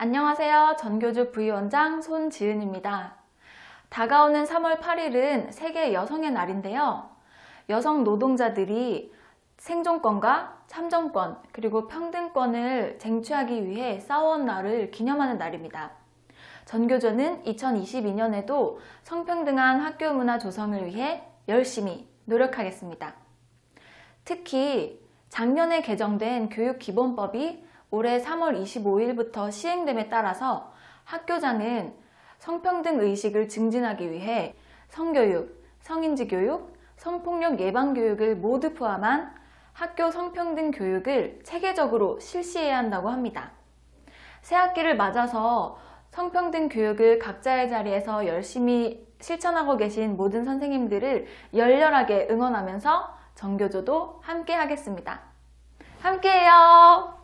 안녕하세요. 전교주 부위원장 손지은입니다. 다가오는 3월 8일은 세계 여성의 날인데요. 여성 노동자들이 생존권과 참정권 그리고 평등권을 쟁취하기 위해 싸워온 날을 기념하는 날입니다. 전교조는 2022년에도 성평등한 학교 문화 조성을 위해 열심히 노력하겠습니다. 특히 작년에 개정된 교육기본법이 올해 3월 25일부터 시행됨에 따라서 학교장은 성평등 의식을 증진하기 위해 성교육, 성인지 교육, 성폭력 예방 교육을 모두 포함한 학교 성평등 교육을 체계적으로 실시해야 한다고 합니다. 새 학기를 맞아서 성평등 교육을 각자의 자리에서 열심히 실천하고 계신 모든 선생님들을 열렬하게 응원하면서 정교조도 함께 하겠습니다. 함께해요!